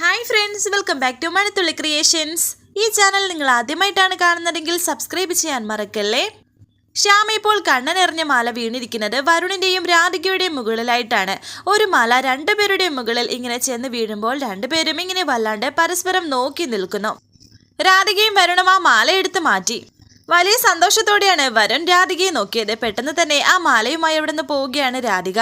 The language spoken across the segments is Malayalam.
Hi friends welcome back to Mazhathulli creations ഈ ചാനൽ നിങ്ങൾ ആദ്യമായിട്ടാണ് കാണുന്നതെങ്കിൽ സബ്സ്ക്രൈബ് ചെയ്യാൻ മറക്കല്ലേ? ശ്യാമ ഇപ്പോൾ കണ്ണനെറിഞ്ഞ മാല വീണിരിക്കുന്നത് വരുണിന്റെയും രാധികയുടെയും മുകളിലായിട്ടാണ്. ഒരു മാല രണ്ടുപേരുടെയും മുകളിൽ ഇങ്ങനെ ചെന്ന് വീഴുമ്പോൾ രണ്ടുപേരും ഇങ്ങനെ വല്ലാണ്ട് പരസ്പരം നോക്കി നിൽക്കുന്നു. രാധികയും വരുണും ആ മാല എടുത്ത് മാറ്റി. വലിയ സന്തോഷത്തോടെയാണ് വരുൺ രാധികയെ നോക്കിയത്. പെട്ടെന്ന് തന്നെ ആ മാലയുമായി അവിടെ നിന്ന് പോവുകയാണ് രാധിക.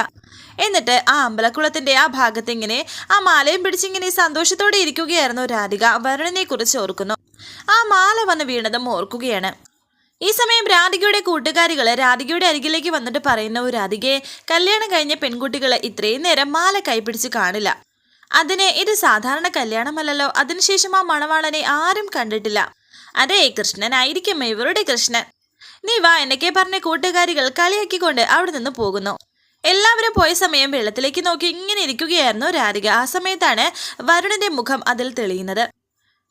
എന്നിട്ട് ആ അമ്പലക്കുളത്തിന്റെ ആ ഭാഗത്ത് ഇങ്ങനെ ആ മാലയും പിടിച്ചിങ്ങനെ സന്തോഷത്തോടെ ഇരിക്കുകയായിരുന്നു രാധിക. വരുണിനെ കുറിച്ച് ഓർക്കുന്നു. ആ മാല വന്ന് വീണതും ഓർക്കുകയാണ്. ഈ സമയം രാധികയുടെ കൂട്ടുകാരികൾ രാധികയുടെ അരികിലേക്ക് വന്നിട്ട് പറയുന്ന ഒരു രാധികയെ കല്യാണം കഴിഞ്ഞ പെൺകുട്ടികളെ ഇത്രയും നേരം മാല കൈപിടിച്ച് കാണില്ല. അതിന് ഇത് സാധാരണ കല്യാണമല്ലല്ലോ. അതിനുശേഷം ആ മണവാളനെ ആരും കണ്ടിട്ടില്ല. അതെ കൃഷ്ണനായിരിക്കും ഇവരുടെ കൃഷ്ണൻ. നീ വാ എന്നൊക്കെ പറഞ്ഞ കൂട്ടുകാരികൾ കളിയാക്കിക്കൊണ്ട് അവിടെ നിന്ന് പോകുന്നു. എല്ലാവരും പോയ സമയം വെള്ളത്തിലേക്ക് നോക്കി ഇങ്ങനെ ഇരിക്കുകയായിരുന്നു രാധിക. ആ സമയത്താണ് വരുണിന്റെ മുഖം അതിൽ തെളിയുന്നത്.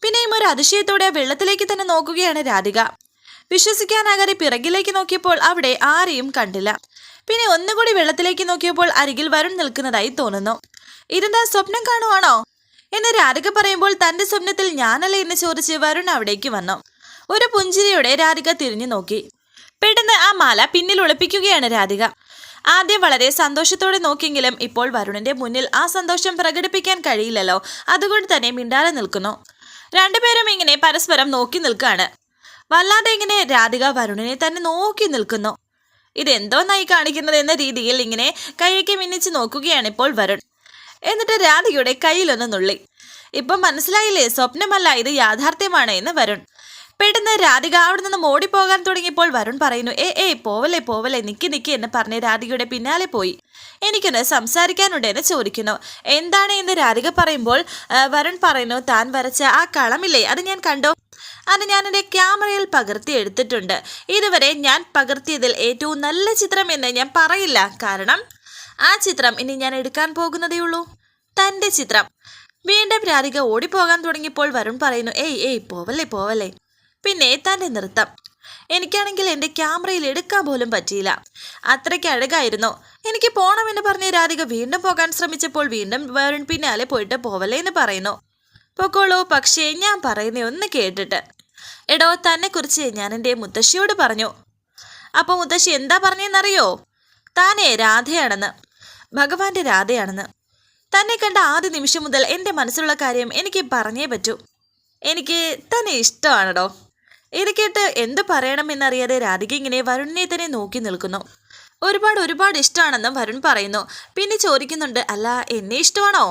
പിന്നെയും ഒരു അതിശയത്തോടെ വെള്ളത്തിലേക്ക് തന്നെ നോക്കുകയാണ് രാധിക. വിശ്വസിക്കാനാകാതെ പിറകിലേക്ക് നോക്കിയപ്പോൾ അവിടെ ആരെയും കണ്ടില്ല. പിന്നെ ഒന്നുകൂടി വെള്ളത്തിലേക്ക് നോക്കിയപ്പോൾ അരികിൽ വരുൺ നിൽക്കുന്നതായി തോന്നുന്നു. ഇതെന്താ സ്വപ്നം കാണുവാണോ? എന്ന് രാധിക പറയുമ്പോൾ തന്റെ സ്വപ്നത്തിൽ ഞാനല്ല എന്ന് ചോദിച്ച് വരുൺ അവിടേക്ക് വന്നു. ഒരു പുഞ്ചിരിയോടെ രാധിക തിരിഞ്ഞു നോക്കി. പെട്ടെന്ന് ആ മാല പിന്നിൽ ഒളിപ്പിക്കുകയാണ് രാധിക. ആദ്യം വളരെ സന്തോഷത്തോടെ നോക്കിയെങ്കിലും ഇപ്പോൾ വരുണിന്റെ മുന്നിൽ ആ സന്തോഷം പ്രകടിപ്പിക്കാൻ കഴിയില്ലല്ലോ. അതുകൊണ്ട് തന്നെ മിണ്ടാതെ നിൽക്കുന്നു. രണ്ടുപേരും ഇങ്ങനെ പരസ്പരം നോക്കി നിൽക്കുകയാണ്. വല്ലാതെ ഇങ്ങനെ രാധിക വരുണിനെ തന്നെ നോക്കി നിൽക്കുന്നു. ഇതെന്തോ നായി കാണിക്കുന്നത് എന്ന രീതിയിൽ ഇങ്ങനെ കൈയ്ക്ക് മിന്നിച്ച് നോക്കുകയാണ് ഇപ്പോൾ വരുൺ. എന്നിട്ട് രാധികയുടെ കയ്യിലൊന്ന് നുള്ളി. ഇപ്പം മനസ്സിലായില്ലേ സ്വപ്നമല്ല ഇത് യാഥാർത്ഥ്യമാണ് എന്ന് വരുൺ. പെട്ടെന്ന് രാധിക അവിടെ നിന്ന് പോകാൻ തുടങ്ങിയപ്പോൾ വരുൺ പറയുന്നു ഏ ഏ പോവല്ലേ പോവല്ലേ നിക്കി നിക്കി എന്ന് പറഞ്ഞ് രാധികയുടെ പിന്നാലെ പോയി. എനിക്കൊന്ന് സംസാരിക്കാനുണ്ട് എന്ന് ചോദിക്കുന്നു. എന്താണ് എന്ന് രാധിക പറയുമ്പോൾ വരുൺ പറയുന്നു താൻ വരച്ച ആ കളമില്ലേ അത് ഞാൻ കണ്ടോ. അത് ഞാൻ എന്റെ ക്യാമറയിൽ പകർത്തി എടുത്തിട്ടുണ്ട്. ഇതുവരെ ഞാൻ പകർത്തിയതിൽ ഏറ്റവും നല്ല ചിത്രം എന്ന് ഞാൻ പറയില്ല. കാരണം ആ ചിത്രം ഇനി ഞാൻ എടുക്കാൻ പോകുന്നതേ ഉള്ളൂ. തന്റെ ചിത്രം. വീണ്ടും രാധിക ഓടിപ്പോകാൻ തുടങ്ങിയപ്പോൾ വരുൺ പറയുന്നു ഏയ് ഏയ് പോവല്ലേ പോവല്ലേ. പിന്നെ തന്റെ നൃത്തം. എനിക്കാണെങ്കിൽ എന്റെ ക്യാമറയിൽ എടുക്കാൻ പോലും പറ്റിയില്ല. അത്രയ്ക്ക് അഴകായിരുന്നു. എനിക്ക് പോണമെന്ന് പറഞ്ഞ് രാധിക വീണ്ടും പോകാൻ ശ്രമിച്ചപ്പോൾ വീണ്ടും വരുൺ പിന്നാലെ പോയിട്ട് പോവല്ലേ എന്ന് പറയുന്നു. പൊക്കോളൂ പക്ഷേ ഞാൻ പറയുന്നേ ഒന്ന് കേട്ടിട്ട്. എടോ തന്നെ ഞാൻ എന്റെ മുത്തശ്ശിയോട് പറഞ്ഞു. അപ്പോൾ മുത്തശ്ശി എന്താ പറഞ്ഞെന്നറിയോ? താനേ രാധയാണെന്ന്. ഭഗവാന്റെ രാധയാണെന്ന്. തന്നെ കണ്ട ആദ്യ നിമിഷം മുതൽ എന്റെ മനസ്സിലുള്ള കാര്യം എനിക്ക് പറഞ്ഞേ പറ്റൂ. എനിക്ക് തന്നെ ഇഷ്ടമാണടോ. ഇത് കേട്ട് എന്ത് പറയണമെന്നറിയാതെ രാധിക ഇങ്ങനെ വരുണിനെ തന്നെ നോക്കി നിൽക്കുന്നു. ഒരുപാട് ഒരുപാട് ഇഷ്ടമാണെന്നും വരുൺ പറയുന്നു. പിന്നെ ചോദിക്കുന്നുണ്ട് അല്ല എന്നെ ഇഷ്ടമാണോ?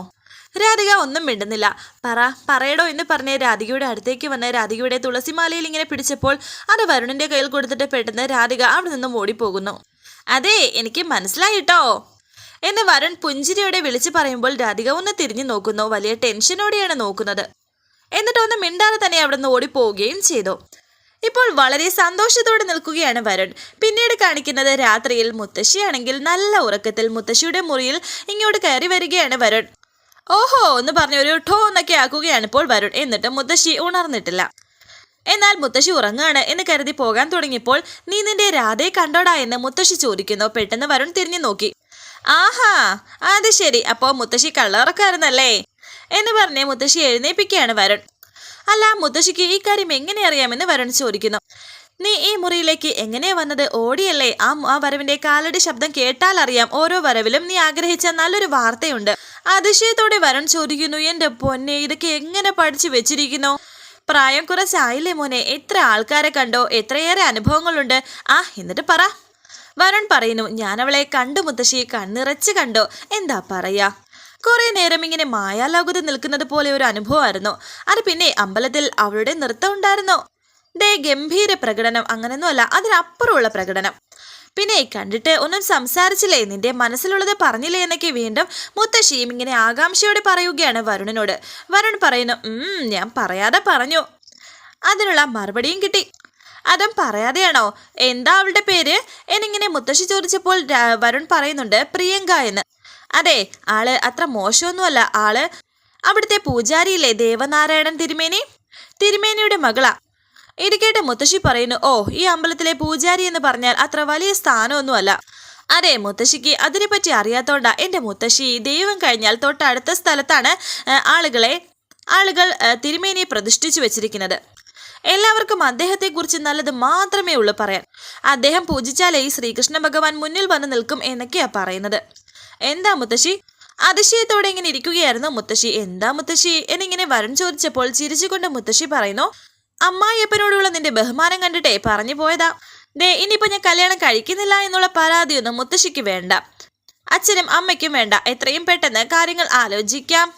രാധിക ഒന്നും മിണ്ടുന്നില്ല. പറ പറയടോ എന്ന് പറഞ്ഞ് രാധികയുടെ അടുത്തേക്ക് വന്ന് രാധികയുടെ തുളസിമാലയിൽ ഇങ്ങനെ പിടിച്ചപ്പോൾ അത് വരുണിന്റെ കയ്യിൽ കൊടുത്തിട്ട് പെട്ടെന്ന് രാധിക അവിടെ നിന്നും ഓടിപ്പോകുന്നു. അതെ എനിക്ക് മനസ്സിലായിട്ടോ എന്ന് വരുൺ പുഞ്ചിരിയോടെ വിളിച്ചു പറയുമ്പോൾ രാധിക ഒന്ന് തിരിഞ്ഞു നോക്കുന്നു. വലിയ ടെൻഷനോടെയാണ് നോക്കുന്നത്. എന്നിട്ടൊന്ന് മിണ്ടാതെ തന്നെ അവിടെ നിന്ന് ഓടിപ്പോവുകയും ചെയ്തു. ഇപ്പോൾ വളരെ സന്തോഷത്തോടെ നിൽക്കുകയാണ് വരുൺ. പിന്നീട് കാണിക്കുന്നത് രാത്രിയിൽ മുത്തശ്ശിയാണെങ്കിൽ നല്ല ഉറക്കത്തിൽ മുത്തശ്ശിയുടെ മുറിയിൽ ഇങ്ങോട്ട് കയറി വരികയാണ് വരുൺ. ഓഹോ എന്ന് പറഞ്ഞ ഒരു ഠോ എന്നൊക്കെ ആക്കുകയാണ് ഇപ്പോൾ വരുൺ. എന്നിട്ട് മുത്തശ്ശി ഉണർന്നിട്ടില്ല. എന്നാൽ മുത്തശ്ശി ഉറങ്ങുകയാണ് എന്ന് കരുതി പോകാൻ തുടങ്ങിയപ്പോൾ നീ നിന്റെ രാധയെ കണ്ടോടാ എന്ന് മുത്തശ്ശി ചോദിക്കുന്നു. പെട്ടെന്ന് വരുൺ തിരിഞ്ഞു നോക്കി. ആഹാ അത് ശരി. അപ്പോൾ മുത്തശ്ശി കള്ളറക്കാരനല്ലേ എന്ന് പറഞ്ഞ് മുത്തശ്ശി എഴുന്നേപ്പിക്കുകയാണ് വരുൺ. അല്ല മുത്തശ്ശിക്ക് ഈ കാര്യം എങ്ങനെ അറിയാമെന്ന് വരുൺ ചോദിക്കുന്നു. നീ ഈ മുറിയിലേക്ക് എങ്ങനെ വന്നത്? ഓടിയല്ലേ. ആ ആ വരവിന്റെ കാലടി ശബ്ദം കേട്ടാൽ അറിയാം. ഓരോ വരവിലും നീ ആഗ്രഹിച്ച നല്ലൊരു വാർത്തയുണ്ട്. അതിശയത്തോടെ വരൺ ചോദിക്കുന്നു എന്റെ പൊന്നെ ഇതൊക്കെ എങ്ങനെ പഠിച്ചു വെച്ചിരിക്കുന്നു? പ്രായം കുറച്ചായില്ലേ മോനെ. എത്ര ആൾക്കാരെ കണ്ടോ? എത്രയേറെ അനുഭവങ്ങളുണ്ട്. ആ എന്നിട്ട് പറ. വരുൺ പറയുന്നു ഞാനവളെ കണ്ടു മുത്തശ്ശി. കണ്ണിറച്ച് കണ്ടോ? എന്താ പറയാ? കുറെ നേരം ഇങ്ങനെ മായാലോകത്ത് നിൽക്കുന്നത് പോലെ ഒരു അനുഭവമായിരുന്നു. അത് പിന്നെ അമ്പലത്തിൽ അവളുടെ നൃത്തം ഉണ്ടായിരുന്നു. ദേ ഗംഭീര പ്രകടനം. അങ്ങനെയൊന്നുമല്ല അതിനപ്പുറമുള്ള പ്രകടനം. പിന്നെ കണ്ടിട്ട് ഒന്നും സംസാരിച്ചില്ലേ? നിന്റെ മനസ്സിലുള്ളത് പറഞ്ഞില്ലേ എന്നൊക്കെ വീണ്ടും മുത്തശ്ശിയും ഇങ്ങനെ ആകാംക്ഷയോടെ പറയുകയാണ് വരുണിനോട്. വരുൺ പറയുന്നു ഞാൻ പറയാതെ പറഞ്ഞു. അതിനുള്ള മറുപടിയും കിട്ടി. അതും പറയാതെയാണോ? എന്താ അവളുടെ പേര്? എന്നിങ്ങനെ മുത്തശ്ശി ചോദിച്ചപ്പോൾ വരുൺ പറയുന്നുണ്ട് പ്രിയങ്ക എന്ന്. അതെ ആൾ അത്ര മോശമൊന്നുമല്ല. ആൾ അവിടുത്തെ പൂജാരിയില്ലേ ദേവനാരായണൻ തിരുമേനി? തിരുമേനിയുടെ മകളാ. ഇത് കേട്ട് മുത്തശ്ശി പറയുന്നു ഓ ഈ അമ്പലത്തിലെ പൂജാരി എന്ന് പറഞ്ഞാൽ അത്ര വലിയ സ്ഥാനമൊന്നുമല്ല. അതെ മുത്തശ്ശിക്ക് അതിനെപ്പറ്റി അറിയാത്തോണ്ടാ. എന്റെ മുത്തശ്ശി ദൈവം കഴിഞ്ഞാൽ തൊട്ടടുത്ത സ്ഥലത്താണ് ആളുകളെ ആളുകൾ തിരുമേനിയെ പ്രതിഷ്ഠിച്ചു വെച്ചിരിക്കുന്നത്. എല്ലാവർക്കും അദ്ദേഹത്തെക്കുറിച്ച് നല്ലത് മാത്രമേ ഉള്ളൂ പറയാൻ. അദ്ദേഹം പൂജിച്ചാലേ ശ്രീകൃഷ്ണ ഭഗവാൻ മുന്നിൽ വന്ന് നിൽക്കും എന്നൊക്കെയാണ് പറയുന്നത്. എന്താ മുത്തശ്ശി? അതിശയത്തോടെ ഇങ്ങനെ ഇരിക്കുകയായിരുന്നു മുത്തശ്ശി. എന്താ മുത്തശ്ശി? എന്നിങ്ങനെ വരൻ ചോദിച്ചപ്പോൾ ചിരിച്ചുകൊണ്ട് മുത്തശ്ശി പറയുന്നു അമ്മായിയപ്പനോടുള്ള നിന്റെ ബഹുമാനം കണ്ടിട്ടേ പറഞ്ഞു പോയതാ. ദേ ഇനിയിപ്പോ ഞാൻ കല്യാണം കഴിക്കുന്നില്ല എന്നുള്ള പരാതിയൊന്നും മുത്തശ്ശിക്ക് വേണ്ട. അച്ഛനും അമ്മയ്ക്കും വേണ്ട. എത്രയും പെട്ടെന്ന് കാര്യങ്ങൾ ആലോചിക്കാം.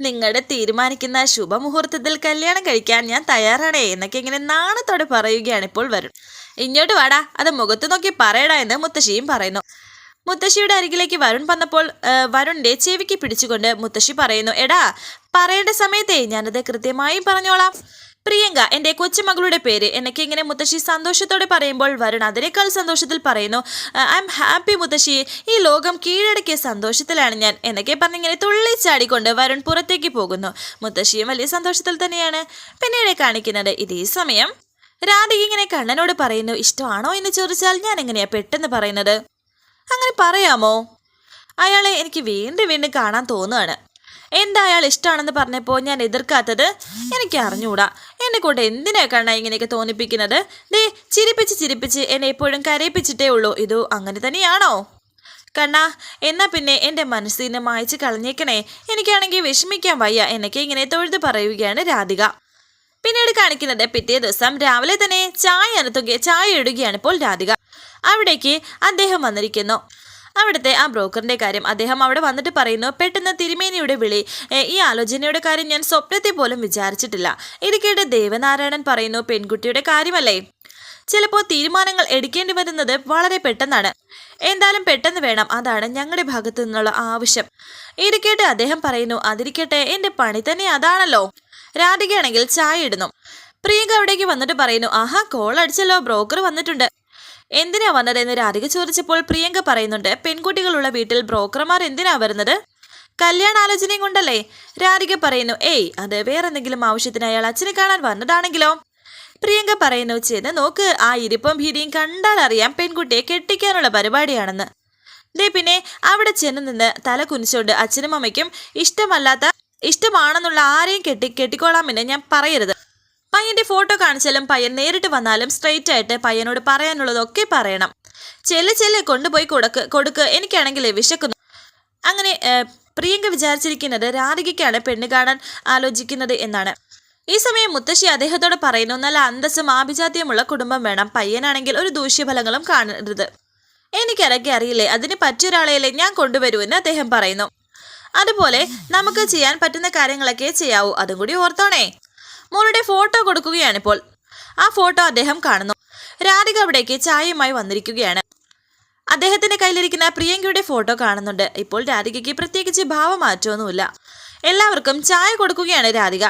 നിങ്ങളുടെ തീരുമാനിക്കുന്ന ശുഭമുഹൂർത്തത്തിൽ കല്യാണം കഴിക്കാൻ ഞാൻ തയ്യാറാണേ എന്നൊക്കെ ഇങ്ങനെ നാണത്തോടെ പറയുകയാണ് ഇപ്പോൾ വരും ഇങ്ങോട്ട് വാടാ. അത് മുഖത്ത് നോക്കി പറയടാ എന്ന് മുത്തശ്ശിയും പറയുന്നു. മുത്തശ്ശിയുടെ അരികിലേക്ക് വരുൺ വന്നപ്പോൾ വരുണിന്റെ ചെവിക്ക് പിടിച്ചുകൊണ്ട് മുത്തശ്ശി പറയുന്നു എടാ പറയേണ്ട സമയത്തേ ഞാനത് കൃത്യമായി പറഞ്ഞോളാം. പ്രിയങ്ക എന്റെ കൊച്ചുമകളുടെ പേര്. എനിക്ക് ഇങ്ങനെ മുത്തശ്ശി സന്തോഷത്തോടെ പറയുമ്പോൾ വരുൺ അതിനേക്കാൾ സന്തോഷത്തിൽ പറയുന്നു ഐ എം ഹാപ്പി മുത്തശ്ശി. ഈ ലോകം കീഴടക്കിയ സന്തോഷത്തിലാണ് ഞാൻ. എന്നൊക്കെ പറഞ്ഞിങ്ങനെ തുള്ളിച്ചാടിക്കൊണ്ട് വരുൺ പുറത്തേക്ക് പോകുന്നു. മുത്തശ്ശിയും വലിയ സന്തോഷത്തിൽ തന്നെയാണ് പിന്നീട് കാണിക്കുന്നത്. ഇതേ സമയം രാധിക ഇങ്ങനെ കണ്ണനോട് പറയുന്നു ഇഷ്ടമാണോ എന്ന് ചോദിച്ചാൽ ഞാൻ എങ്ങനെയാ പെട്ടെന്ന് പറയുന്നത്? അങ്ങനെ പറയാമോ? അയാളെ എനിക്ക് വീണ്ടും വീണ്ടും കാണാൻ തോന്നുകയാണ് എന്താ അയാൾ ഇഷ്ടമാണെന്ന് പറഞ്ഞപ്പോൾ ഞാൻ എതിർക്കാത്തത് എനിക്ക് അറിഞ്ഞുകൂടാ എന്നെ കൊണ്ട് എന്തിനാ കണ്ണ ഇങ്ങനെയൊക്കെ തോന്നിപ്പിക്കുന്നത്? ദേ ചിരിപ്പിച്ച് ചിരിപ്പിച്ച് എന്നെ എപ്പോഴും കരയിപ്പിച്ചിട്ടേ ഉള്ളൂ. ഇതു അങ്ങനെ തന്നെയാണോ? കണ്ണ എന്നാ പിന്നെ എന്റെ മനസ്സിൽ നിന്ന് മായച്ച് കളഞ്ഞേക്കണേ. എനിക്കാണെങ്കിൽ വിഷമിക്കാൻ വയ്യ. എന്നൊക്കെ ഇങ്ങനെ തൊഴുത് പറയുകയാണ് രാധിക. പിന്നീട് കാണിക്കുന്നത് പിറ്റേ ദിവസം രാവിലെ തന്നെ ചായ അനത്തുകയെ ചായ ഇടുകയാണ് ഇപ്പോൾ രാധിക. അവിടേക്ക് അദ്ദേഹം വന്നിരിക്കുന്നു. അവിടുത്തെ ആ ബ്രോക്കറിന്റെ കാര്യം അദ്ദേഹം അവിടെ വന്നിട്ട് പറയുന്നു പെട്ടെന്ന് തിരുമേനിയുടെ വിളി ഈ ആലോചനയുടെ കാര്യം ഞാൻ സ്വപ്നത്തെ പോലും വിചാരിച്ചിട്ടില്ല. ഇത് കേട്ട് ദേവനാരായണൻ പറയുന്നു പെൺകുട്ടിയുടെ കാര്യമല്ലേ? ചിലപ്പോൾ തീരുമാനങ്ങൾ എടുക്കേണ്ടി വരുന്നത് വളരെ പെട്ടെന്നാണ്. എന്തായാലും പെട്ടെന്ന് വേണം അതാണ് ഞങ്ങളുടെ ഭാഗത്തു നിന്നുള്ള ആവശ്യം. ഇരിക്കട്ടെ കേട്ട് അദ്ദേഹം പറയുന്നു അതിരിക്കട്ടെ എന്റെ പണി തന്നെ അതാണല്ലോ. രാധികയാണെങ്കിൽ ചായ ഇടുന്നു. പ്രിയങ്ക അവിടേക്ക് വന്നിട്ട് പറയുന്നു ആഹാ കോൾ അടിച്ചല്ലോ ബ്രോക്കർ വന്നിട്ടുണ്ട്. എന്തിനാ വന്നതെന്ന് രാധിക ചോദിച്ചപ്പോൾ പ്രിയങ്ക പറയുന്നുണ്ട് പെൺകുട്ടികളുള്ള വീട്ടിൽ ബ്രോക്കർമാർ എന്തിനാ വരുന്നത്? കല്യാണാലോചനയും കൊണ്ടല്ലേ. രാധിക പറയുന്നു ഏയ് അത് വേറെന്തെങ്കിലും ആവശ്യത്തിന് അയാൾ അച്ഛനെ കാണാൻ വന്നതാണെങ്കിലോ? പ്രിയങ്ക പറയുന്നു ചെന്ന് നോക്ക് ആ ഇരിപ്പും ഭീതിയും കണ്ടാൽ അറിയാം പെൺകുട്ടിയെ കെട്ടിക്കാനുള്ള പരിപാടിയാണെന്ന്. ദേ പിന്നെ അവിടെ ചെന്ന് നിന്ന് തല കുനിച്ചുകൊണ്ട് അച്ഛനും അമ്മയ്ക്കും ഇഷ്ടമല്ലാത്ത ഇഷ്ടമാണെന്നുള്ള ആരെയും കെട്ടി കെട്ടിക്കോളാമെന്ന് ഞാൻ പറയരുത്. പയ്യന്റെ ഫോട്ടോ കാണിച്ചാലും പയ്യൻ നേരിട്ട് വന്നാലും സ്ട്രെയിറ്റ് ആയിട്ട് പയ്യനോട് പറയാനുള്ളതൊക്കെ പറയണം. ചെല്ലെ ചെല്ലെ കൊണ്ടുപോയി കൊടുക്ക് കൊടുക്ക്. എനിക്കാണെങ്കിൽ വിശക്കുന്നു. അങ്ങനെ പ്രിയങ്ക വിചാരിച്ചിരിക്കുന്നത് രാധികയ്ക്കാണ് പെണ്ണ് കാണാൻ ആലോചിക്കുന്നത് എന്നാണ്. ഈ സമയം മുത്തശ്ശി അദ്ദേഹത്തോട് പറയുന്നു നല്ല അന്തസ്സും ആഭിജാത്യമുള്ള കുടുംബം വേണം. പയ്യനാണെങ്കിൽ ഒരു ദൂഷ്യഫലങ്ങളും കാണരുത്. എനിക്കിറക്കി അറിയില്ലേ? അതിന് പറ്റിയൊരാളെയല്ലേ ഞാൻ കൊണ്ടുവരുമെന്ന് അദ്ദേഹം പറയുന്നു. അതുപോലെ നമുക്ക് ചെയ്യാൻ പറ്റുന്ന കാര്യങ്ങളൊക്കെ ചെയ്യാവൂ. അതും കൂടി ഓർത്തോണേ. മോളുടെ ഫോട്ടോ കൊടുക്കുകയാണ് ഇപ്പോൾ. ആ ഫോട്ടോ അദ്ദേഹം കാണുന്നു. രാധിക അവിടേക്ക് ചായയുമായി വന്നിരിക്കുകയാണ്. അദ്ദേഹത്തിന്റെ കയ്യിലിരിക്കുന്ന പ്രിയങ്കയുടെ ഫോട്ടോ കാണുന്നുണ്ട്. ഇപ്പോൾ രാധികയ്ക്ക് പ്രത്യേകിച്ച് ഭാവമാറ്റമൊന്നുമില്ല. എല്ലാവർക്കും ചായ കൊടുക്കുകയാണ് രാധിക.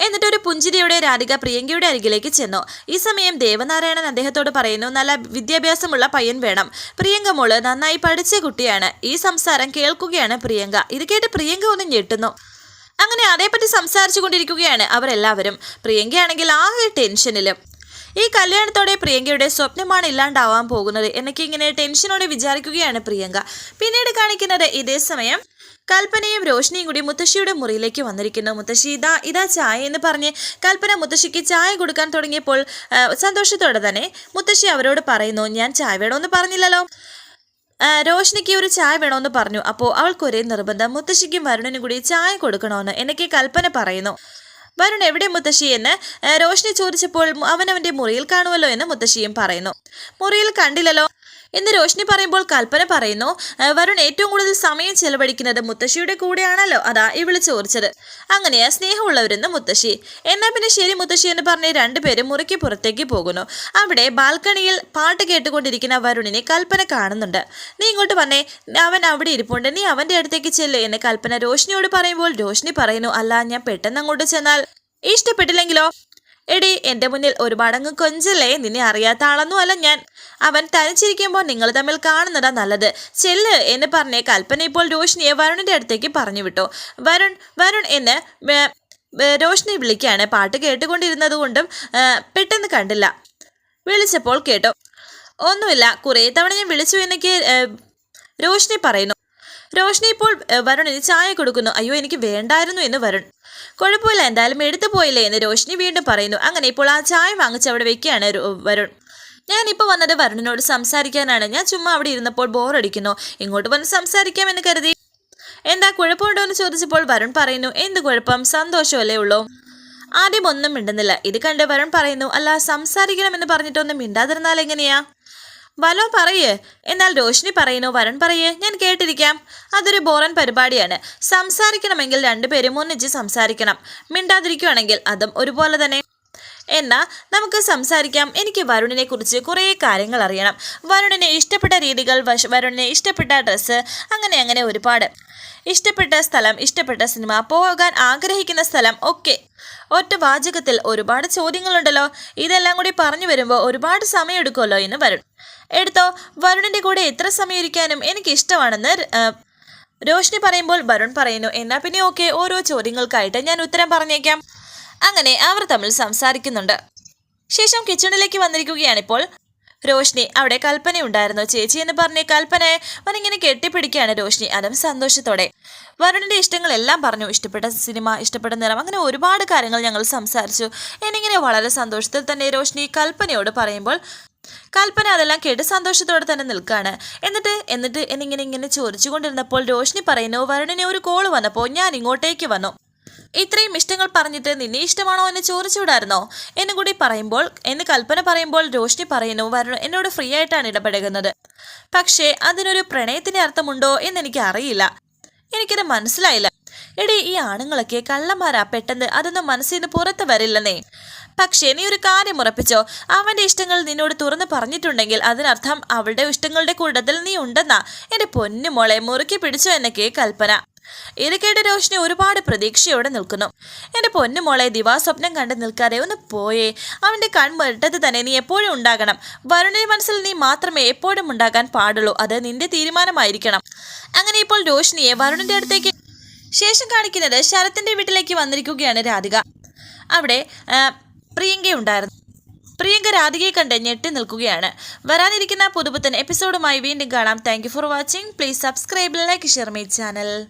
എന്നിട്ട് ഒരു പുഞ്ചിരിയോടെ രാധിക പ്രിയങ്കയുടെ അരികിലേക്ക് ചെന്നു. ഈ സമയം ദേവനാരായണൻ അദ്ദേഹത്തോട് പറയുന്നു നല്ല വിദ്യാഭ്യാസമുള്ള പയ്യൻ വേണം. പ്രിയങ്ക മോൾ നന്നായി പഠിച്ച കുട്ടിയാണ്. ഈ സംസാരം കേൾക്കുകയാണ് പ്രിയങ്ക. ഇത് കേട്ട് പ്രിയങ്ക ഒന്ന് ഞെട്ടുന്നു. അങ്ങനെ അതേപ്പറ്റി സംസാരിച്ചു കൊണ്ടിരിക്കുകയാണ് അവരെല്ലാവരും. പ്രിയങ്കയാണെങ്കിൽ ആകെ ടെൻഷനിലും. ഈ കല്യാണത്തോടെ പ്രിയങ്കയുടെ സ്വപ്നമാണ് ഇല്ലാണ്ടാവാൻ പോകുന്നത് എന്നൊക്കെ ഇങ്ങനെ ടെൻഷനോടെ വിചാരിക്കുകയാണ് പ്രിയങ്ക. പിന്നീട് കാണിക്കുന്നത് ഇതേ സമയം കൽപ്പനയും രോഷിനിയും കൂടി മുത്തശ്ശിയുടെ മുറിയിലേക്ക് വന്നിരിക്കുന്നു. മുത്തശ്ശി ഇതാ ഇതാ ചായ എന്ന് പറഞ്ഞ് കൽപ്പന മുത്തശ്ശിക്ക് ചായ കൊടുക്കാൻ തുടങ്ങിയപ്പോൾ സന്തോഷത്തോടെ തന്നെ മുത്തശ്ശി അവരോട് പറയുന്നു ഞാൻ ചായ വേണമെന്ന് പറഞ്ഞില്ലല്ലോ. രോഷിനിക്ക് ഒരു ചായ വേണമെന്ന് പറഞ്ഞു. അപ്പോൾ അവൾക്കൊരേ നിർബന്ധം. മുത്തശ്ശിക്കും വരുണിനും കൂടി ചായ കൊടുക്കണമെന്ന് എനിക്ക് കൽപ്പന പറയുന്നു. വരുൺ എവിടെ മുത്തശ്ശി എന്ന്? രോഷിനി ചോദിച്ചപ്പോൾ അവനവന്റെ മുറിയിൽ കാണുമല്ലോ എന്ന് മുത്തശ്ശിയും പറയുന്നു. മുറിയിൽ കണ്ടില്ലല്ലോ. എന്ന് രോഷിനി പറയുമ്പോൾ കൽപ്പന പറയുന്നു വരുൺ ഏറ്റവും കൂടുതൽ സമയം ചെലവഴിക്കുന്നത് മുത്തശ്ശിയുടെ കൂടെയാണല്ലോ അതാ ഇവിളി ചോദിച്ചത്. അങ്ങനെയാ സ്നേഹമുള്ളവരെന്ന് മുത്തശ്ശി. എന്നാ പിന്നെ ശരി മുത്തശ്ശി എന്ന് പറഞ്ഞ് രണ്ടുപേരും മുറിക്ക് പുറത്തേക്ക് പോകുന്നു. അവിടെ ബാൽക്കണിയിൽ പാട്ട് കേട്ടുകൊണ്ടിരിക്കുന്ന വരുണിനെ കൽപ്പന കാണുന്നുണ്ട്. നീ ഇങ്ങോട്ട് വന്നേ അവൻ അവിടെ ഇരിപ്പുണ്ട് നീ അവന്റെ അടുത്തേക്ക് ചെല്ലേ എന്ന് കൽപ്പന രോഷിനിയോട് പറയുമ്പോൾ രോഷിനി പറയുന്നു അല്ല ഞാൻ പെട്ടെന്ന് അങ്ങോട്ട് ചെന്നാൽ ഇഷ്ടപ്പെട്ടില്ലെങ്കിലോ? എടി എന്റെ മുന്നിൽ ഒരുപാടങ്ങ് കൊഞ്ചല്ലേ? നിന്നെ അറിയാത്ത ആളൊന്നും അല്ല ഞാൻ. അവൻ തനിച്ചിരിക്കുമ്പോൾ നിങ്ങൾ തമ്മിൽ കാണുന്നതാ നല്ലത്. ചെല്ല് എന്ന് പറഞ്ഞ് കൽപ്പന ഇപ്പോൾ രോഷിനിയെ വരുണിന്റെ അടുത്തേക്ക് പറഞ്ഞു വിട്ടു. വരുൺ വരുൺ എന്ന് രോഷിനി വിളിക്കുകയാണ് പാട്ട് കേട്ടുകൊണ്ടിരുന്നത് കൊണ്ടും പെട്ടെന്ന് കണ്ടില്ല. വിളിച്ചപ്പോൾ കേട്ടു. ഒന്നുമില്ല കുറേ തവണ ഞാൻ വിളിച്ചു എന്നൊക്കെ രോഷിനി പറയുന്നു. രോഷിനി ഇപ്പോൾ വരുണിന് ചായ കൊടുക്കുന്നു. അയ്യോ എനിക്ക് വേണ്ടായിരുന്നു എന്ന് വരുൺ. കുഴപ്പമില്ല എന്തായാലും എടുത്തു പോയില്ലേ എന്ന് രോഷിനി വീണ്ടും പറയുന്നു. അങ്ങനെ ഇപ്പോൾ ആ ചായ വാങ്ങിച്ച് അവിടെ വെക്കുകയാണ് വരുൺ. ഞാനിപ്പോൾ വന്നത് വരുണിനോട് സംസാരിക്കാനാണ്. ഞാൻ ചുമ്മാ അവിടെ ഇരുന്നപ്പോൾ ബോറടിക്കുന്നു ഇങ്ങോട്ട് വന്ന് സംസാരിക്കാമെന്ന് കരുതി. എന്താ കുഴപ്പമുണ്ടോ എന്ന് ചോദിച്ചപ്പോൾ വരുൺ പറയുന്നു എന്ത് കുഴപ്പം? സന്തോഷമല്ലേ ഉള്ളൂ? ആദ്യം ഒന്നും മിണ്ടുന്നില്ല. ഇത് കണ്ട് വരുൺ പറയുന്നു അല്ല സംസാരിക്കണമെന്ന് പറഞ്ഞിട്ടൊന്നും മിണ്ടാതിരുന്നാൽ എങ്ങനെയാ? വലോ പറയേ. എന്നാൽ രോഷിനി പറയുന്നു വരൺ പറയേ ഞാൻ കേട്ടിരിക്കാം. അതൊരു ബോറൻ പരിപാടിയാണ്. സംസാരിക്കണമെങ്കിൽ രണ്ടുപേരും ഒന്നിച്ച് സംസാരിക്കണം. മിണ്ടാതിരിക്കുകയാണെങ്കിൽ അതും ഒരുപോലെ തന്നെ. എന്നാ നമുക്ക് സംസാരിക്കാം. എനിക്ക് വരുണിനെ കുറിച്ച് കുറേ കാര്യങ്ങൾ അറിയണം. വരുണിനെ ഇഷ്ടപ്പെട്ട രീതികൾ വരുണിനെ ഇഷ്ടപ്പെട്ട ഡ്രസ്സ് അങ്ങനെ അങ്ങനെ ഒരുപാട്. ഇഷ്ടപ്പെട്ട സ്ഥലം ഇഷ്ടപ്പെട്ട സിനിമ പോകാൻ ആഗ്രഹിക്കുന്ന സ്ഥലം ഒക്കെ. ഒറ്റ വാചകത്തിൽ ഒരുപാട് ചോദ്യങ്ങളുണ്ടല്ലോ. ഇതെല്ലാം കൂടി പറഞ്ഞു വരുമ്പോൾ ഒരുപാട് സമയം എടുക്കുമല്ലോ എന്ന് വരുൺ. എടുത്തോ വരുണിന്റെ കൂടെ എത്ര സമയം ഇരിക്കാനും എനിക്ക് ഇഷ്ടമാണെന്ന് രോഷിനി പറയുമ്പോൾ വരുൺ പറയുന്നു എന്നാൽ പിന്നെ ഓക്കെ ഓരോ ചോദ്യങ്ങൾക്കായിട്ട് ഞാൻ ഉത്തരം പറഞ്ഞേക്കാം. അങ്ങനെ അവർ തമ്മിൽ സംസാരിക്കുന്നുണ്ട്. ശേഷം കിച്ചണിലേക്ക് വന്നിരിക്കുകയാണിപ്പോൾ രോഷിനി അവിടെ കൽപ്പന ഉണ്ടായിരുന്നു ചേച്ചി എന്ന് പറഞ്ഞ് കൽപ്പനയെ അവനിങ്ങനെ കെട്ടിപ്പിടിക്കുകയാണ് രോഷിനി. അതും സന്തോഷത്തോടെ. വരുണിന്റെ ഇഷ്ടങ്ങളെല്ലാം പറഞ്ഞു. ഇഷ്ടപ്പെട്ട സിനിമ ഇഷ്ടപ്പെട്ട നിറം അങ്ങനെ ഒരുപാട് കാര്യങ്ങൾ ഞങ്ങൾ സംസാരിച്ചു. എന്നിങ്ങനെ വളരെ സന്തോഷത്തിൽ തന്നെ രോഷിനി കൽപ്പനയോട് പറയുമ്പോൾ കൽപ്പന അതെല്ലാം കേട്ട് സന്തോഷത്തോടെ തന്നെ നിൽക്കുകയാണ് എന്നിട്ട് എന്നിട്ട് എന്നിങ്ങനെ ഇങ്ങനെ ചോദിച്ചുകൊണ്ടിരുന്നപ്പോൾ രോഷിനി പറയുന്നു വരുണിനെ ഒരു കോൾ വന്നപ്പോൾ ഞാൻ ഇങ്ങോട്ടേക്ക് വന്നു. ഇത്രയും ഇഷ്ടങ്ങൾ പറഞ്ഞിട്ട് നിന്നെ ഇഷ്ടമാണോ എന്ന് ചോദിച്ചുവിടായിരുന്നോ? എന്നും കൂടി പറയുമ്പോൾ എന്ന് കൽപ്പന പറയുമ്പോൾ രോഷിനി പറയുന്നു വരുൺ എന്നോട് ഫ്രീ ആയിട്ടാണ് ഇടപഴകുന്നത്. പക്ഷേ അതിനൊരു പ്രണയത്തിന്റെ അർത്ഥമുണ്ടോ എന്ന് എനിക്ക് അറിയില്ല എനിക്കത് മനസ്സിലായില്ല. എടി ഈ ആണുങ്ങളൊക്കെ കള്ളന്മാരാ പെട്ടെന്ന് അതൊന്നും മനസ്സിൽ നിന്ന് പുറത്ത് വരില്ലെന്നേ. പക്ഷേ നീ ഒരു കാര്യം ഉറപ്പിച്ചോ അവന്റെ ഇഷ്ടങ്ങൾ നിന്നോട് തുറന്ന് പറഞ്ഞിട്ടുണ്ടെങ്കിൽ അതിനർത്ഥം അവളുടെ ഇഷ്ടങ്ങളുടെ കൂട്ടത്തിൽ നീ ഉണ്ടെന്നാ. എന്റെ പൊന്നു മോളെ മുറുക്കി പിടിച്ചോ എന്നൊക്കെ കൽപ്പന. ഇത് രോഷിനി ഒരുപാട് പ്രതീക്ഷയോടെ നിൽക്കുന്നു. എന്റെ പൊന്നുമോളെ ദിവാസ്വപ്നം കണ്ട് നിൽക്കാതെ ഒന്ന് പോയേ. അവന്റെ കൺവെട്ടത്ത് തന്നെ നീ എപ്പോഴും ഉണ്ടാകണം. വരുണിന് മനസ്സിൽ നീ മാത്രമേ എപ്പോഴും ഉണ്ടാകാൻ പാടുള്ളൂ. അത് നിന്റെ തീരുമാനമായിരിക്കണം. അങ്ങനെ ഇപ്പോൾ രോഷിനിയെ വരുണിന്റെ അടുത്തേക്ക് ശേഷം കാണിക്കുന്നത് ശരത്തിന്റെ വീട്ടിലേക്ക് വന്നിരിക്കുകയാണ് രാധിക. അവിടെ പ്രിയങ്കയുണ്ടായിരുന്നു പ്രിയങ്ക രാധികയെ കണ്ട് ഞെട്ടി നിൽക്കുകയാണ്. വരാനിരിക്കുന്ന പുതുപുത്തൻ എപ്പിസോഡുമായി വീണ്ടും കാണാം. Thank for watching please subscribe like share my channel